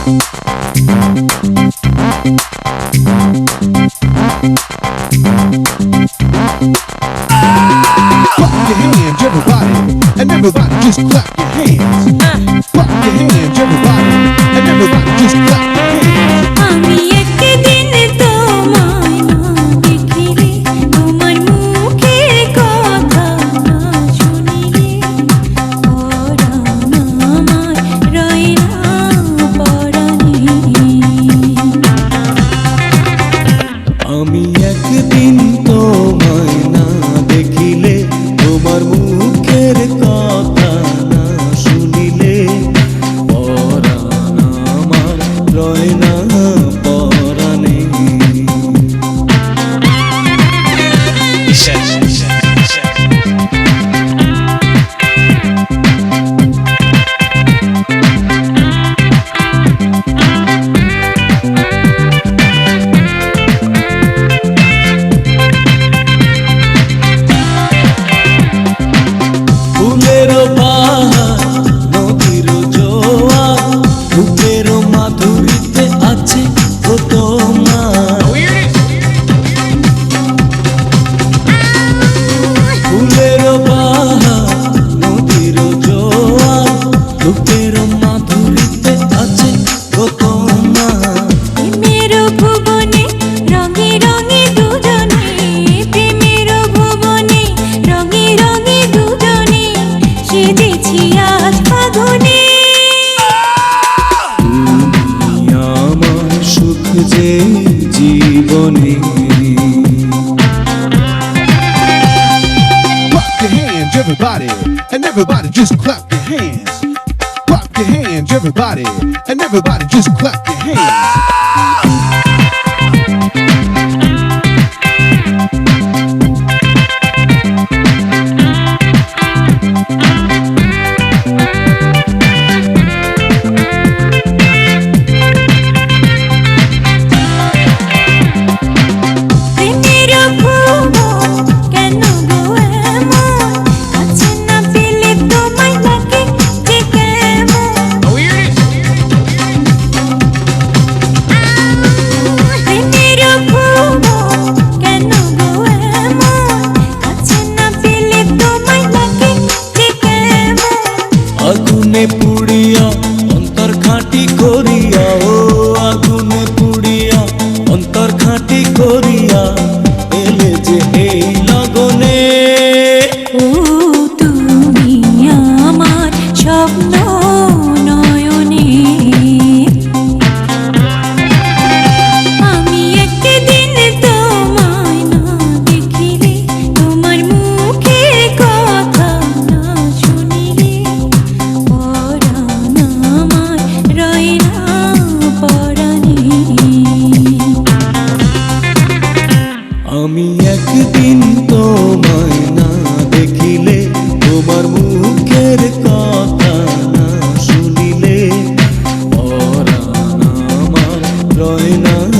Your hands, everybody, and everybody just clap your hands. Uh. Clap your hands, everybody. nhớ Everybody, and everybody just clap your hands. Clap everybody just clap your hands. খাঁটি করিয়া ও আগুন পুড়িয়া অন্তর খাঁটি করিয়া এলে যে এই লগনে। ও oynar.